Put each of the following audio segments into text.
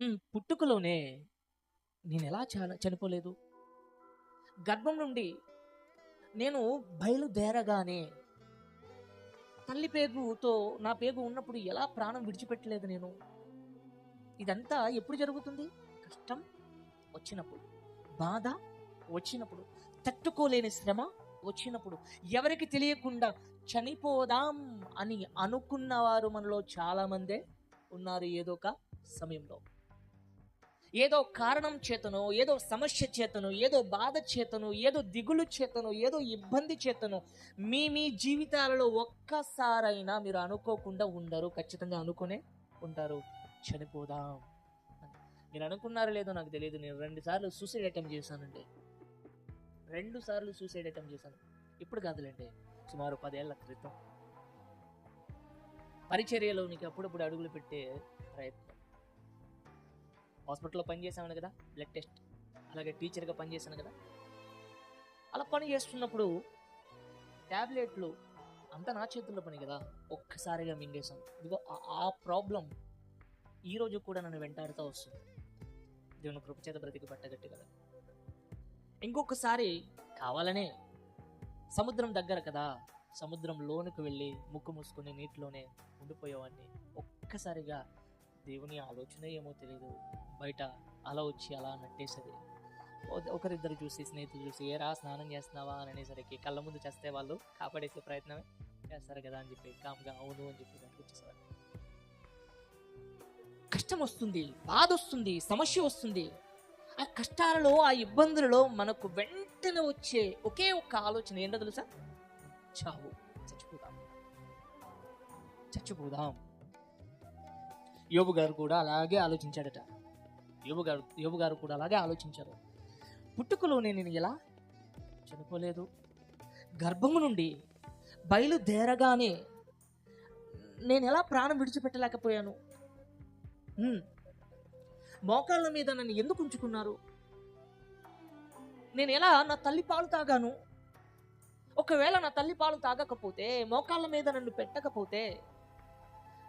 హ్మ్. పుట్టుకలోనే నేనెలా చాల చనిపోలేదు? గర్భం నుండి నేను బయలుదేరగానే తల్లి పేగుతో నా పేగు ఉన్నప్పుడు ఎలా ప్రాణం విడిచిపెట్టలేదు నేను? ఇదంతా ఎప్పుడు జరుగుతుంది? కష్టం వచ్చినప్పుడు, బాధ వచ్చినప్పుడు, తట్టుకోలేని శ్రమ వచ్చినప్పుడు, ఎవరికి తెలియకుండా చనిపోదాం అని అనుకున్నవారు మనలో చాలామందే ఉన్నారు ఏదో ఒక సమయంలో. ఏదో కారణం చేతనో, ఏదో సమస్య చేతనో, ఏదో బాధ చేతను ఏదో దిగులు చేతను ఏదో ఇబ్బంది చేతనో మీ మీ జీవితాలలో ఒక్కసారైనా మీరు అనుకోకుండా ఉండరు. ఖచ్చితంగా అనుకునే ఉంటారు. చనిపోదాం మీరు అనుకున్నారో లేదో నాకు తెలియదు. నేను రెండు సార్లు సూసైడ్ అటెంప్ట్ చేశానండి. రెండు సార్లు సూసైడ్ అటెంప్ట్ చేశాను. ఇప్పుడు కాదులేండి సుమారు పదేళ్ళ క్రితం. పరిచర్యలోనికి అప్పుడప్పుడు అడుగులు పెట్టే ప్రయత్నం. హాస్పిటల్‌లో పనిచేసాను కదా! Blood test. అలాగే టీచర్‌గా పనిచేశాను కదా! అలా పని చేస్తున్నప్పుడు టాబ్లెట్లు అంతా నా చేతుల్లో పని కదా! ఒక్కసారిగా మింగేశాం ఇదిగో ఆ ప్రాబ్లం ఈరోజు కూడా నన్ను వెంటాడుతూ వస్తుంది. దేవుని కృపచేత బ్రతికి కదా ఇంకొకసారి కావాలనే సముద్రం దగ్గర కదా! సముద్రంలోనికి వెళ్ళి ముక్కు మూసుకొని నీటిలోనే ఉండిపోయేవాడిని. ఒక్కసారిగా దేవుని ఆలోచన ఏమో తెలియదు బయట అలా వచ్చి అలా నట్టేసేది ఒకరిద్దరు చూసి స్నేహితులు చూసి ఏరా స్నానం చేస్తున్నావా? అని అనేసరికి కళ్ళ ముందు చేస్తే వాళ్ళు కాపాడేసే ప్రయత్నమే చేస్తారు కదా అని చెప్పి కామ్గా అవును అని చెప్పి బయటకు కష్టం వస్తుంది బాధ వస్తుంది సమస్య వస్తుంది. ఆ కష్టాలలో ఆ ఇబ్బందులలో మనకు వెంటనే వచ్చే ఒకే ఒక్క ఆలోచన ఏంటో తెలుసా? చావు. చచ్చిపోదాం. చచ్చిపోదాం. యోబు గారు కూడా అలాగే ఆలోచించాడట. యోబు గారు యోబు గారు కూడా అలాగే ఆలోచించారు. పుట్టుకలోనే నేను ఎలా? చనిపోలేదు. గర్భము నుండి బయలుదేరగానే నేను ఎలా ప్రాణం విడిచిపెట్టలేకపోయాను? మోకాళ్ళ మీద నన్ను ఎందుకు ఉంచుకున్నారు? నేను ఎలా నా తల్లి పాలు తాగాను? ఒకవేళ నా తల్లి పాలు తాగకపోతే మోకాళ్ళ మీద నన్ను పెట్టకపోతే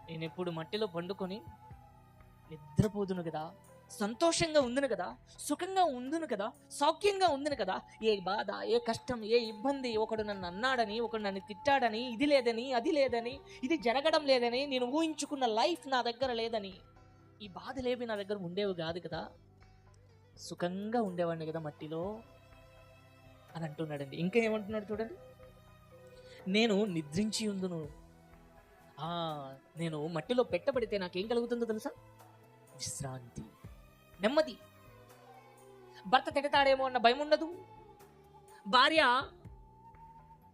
నేను ఎప్పుడు మట్టిలో పండుకొని నిద్రపోదును కదా సంతోషంగా ఉందిను కదా సుఖంగా ఉందును కదా సౌఖ్యంగా ఉందిను కదా ఏ బాధ ఏ కష్టం ఏ ఇబ్బంది ఒకడు నన్ను అన్నాడని ఒకడు నన్ను తిట్టాడని ఇది లేదని అది లేదని ఇది జరగడం లేదని నేను ఊహించుకున్న లైఫ్ నా దగ్గర లేదని ఈ బాధలేవి నా దగ్గర ఉండేవి కాదు కదా. సుఖంగా ఉండేవాడిని కదా మట్టిలో అని అంటున్నాడండి. ఇంకా ఏమంటున్నాడు చూడండి. నేను నిద్రించి ఉందును. ఆ, నేను మట్టిలో పెట్టబడితే నాకేం కలుగుతుందో తెలుసా? విశ్రాంతి. నెమ్మది. భర్త తిడతాడేమో అన్న భయం ఉండదు. భార్య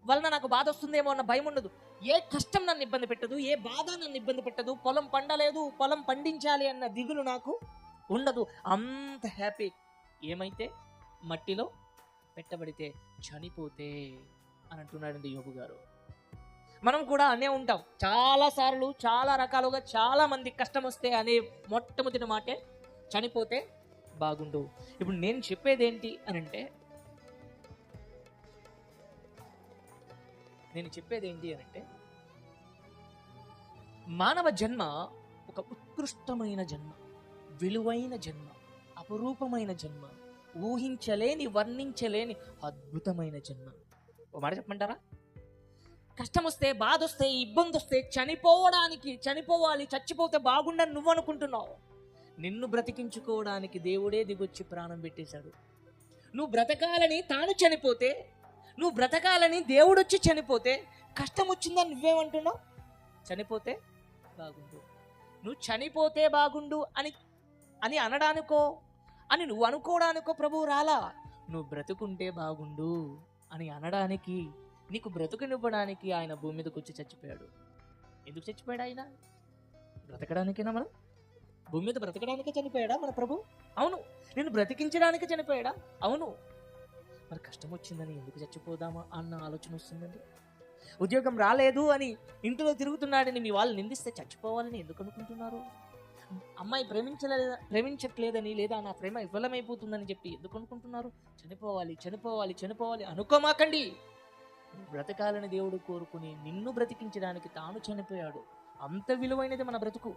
వలన నాకు బాధ వస్తుందేమో అన్న భయం ఉండదు. ఏ కష్టం నన్ను ఇబ్బంది పెట్టదు ఏ బాధ నన్ను ఇబ్బంది పెట్టదు పొలం పండలేదు పొలం పండించాలి అన్న దిగులు నాకు ఉండదు. అంత హ్యాపీ. ఏమైతే? మట్టిలో పెట్టబడితే చనిపోతే అని అంటున్నాడండి యోగు గారు. మనం కూడా అనే ఉంటాం. చాలా సార్లు చాలా రకాలుగా చాలా మంది కష్టం వస్తే అనే మొట్టమొదటి మాటే చనిపోతే బాగుండు. ఇప్పుడు నేను చెప్పేది ఏంటి అని అంటే నేను చెప్పేది ఏంటి అని అంటే మానవ జన్మ ఒక ఉత్కృష్టమైన జన్మ విలువైన జన్మ అపరూపమైన జన్మ ఊహించలేని వర్ణించలేని అద్భుతమైన జన్మ. ఓ మాట చెప్పమంటారా? కష్టం వస్తే బాధ వస్తే ఇబ్బంది వస్తే చనిపోవడానికి చనిపోవాలి చచ్చిపోతే బాగుండని నువ్వు అనుకుంటున్నావు నిన్ను బ్రతికించుకోవడానికి దేవుడే దిగొచ్చి ప్రాణం పెట్టేశాడు. నువ్వు బ్రతకాలని తాను చనిపోతే నువ్వు బ్రతకాలని దేవుడు వచ్చి చనిపోతే కష్టం వచ్చిందని నువ్వేమంటున్నావు? చనిపోతే బాగుండు. నువ్వు చనిపోతే బాగుండు అని అని అనడానికో అని నువ్వు అనుకోవడానికో ప్రభువు రాలా. నువ్వు బ్రతుకుంటే బాగుండు అని అనడానికి నీకు బ్రతుకునివ్వడానికి ఆయన భూమి మీదకి వచ్చి చచ్చిపోయాడు. ఎందుకు చచ్చిపోయాడు ఆయన? బ్రతకడానికేనా మనం? భూమి మీద బ్రతకడానికే చనిపోయాడా మన ప్రభు? అవును. నేను బ్రతికించడానికి చనిపోయాడా? అవును. మరి కష్టం వచ్చిందని ఎందుకు చచ్చిపోదామా అన్న ఆలోచన వస్తుందండి. ఉద్యోగం రాలేదు అని ఇంట్లో తిరుగుతున్నాడని మీ వాళ్ళు నిందిస్తే చచ్చిపోవాలని ఎందుకు అనుకుంటున్నారు? అమ్మాయి ప్రేమించలేదా ప్రేమించట్లేదని లేదా నా ప్రేమ విఫలమైపోతుందని చెప్పి ఎందుకు అనుకుంటున్నారు? చనిపోవాలి చనిపోవాలి చనిపోవాలి అనుకోమాకండి. బ్రతకాలని దేవుడు కోరుకుని నిన్ను బ్రతికించడానికి తాను చనిపోయాడు. అంత విలువైనది మన బ్రతుకు.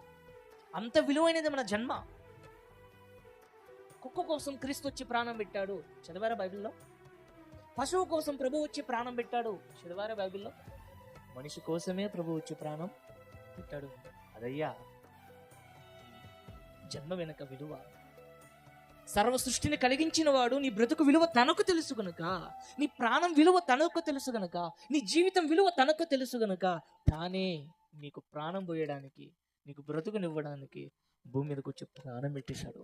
అంత విలువైనది మన జన్మ. కుక్క కోసం క్రీస్తు వచ్చి ప్రాణం పెట్టాడు. చదివారా బైబిల్లో? పశువు కోసం ప్రభు వచ్చి ప్రాణం పెట్టాడు. చదివారా బైబిల్లో? మనిషి కోసమే ప్రభు వచ్చి ప్రాణం పెట్టాడు. అదయ్యా జన్మ వెనక విలువ. సర్వ సృష్టిని కలిగించిన వాడు నీ బ్రతుకు విలువ తనకు తెలుసు గనుక నీ ప్రాణం విలువ తనకు తెలుసు గనుక నీ జీవితం విలువ తనకు తెలుసు గనుక తానే నీకు ప్రాణం పోయడానికి నీకు బ్రతుకునివ్వడానికి భూమి మీదకు వచ్చి ప్రాణం పెట్టేశాడు.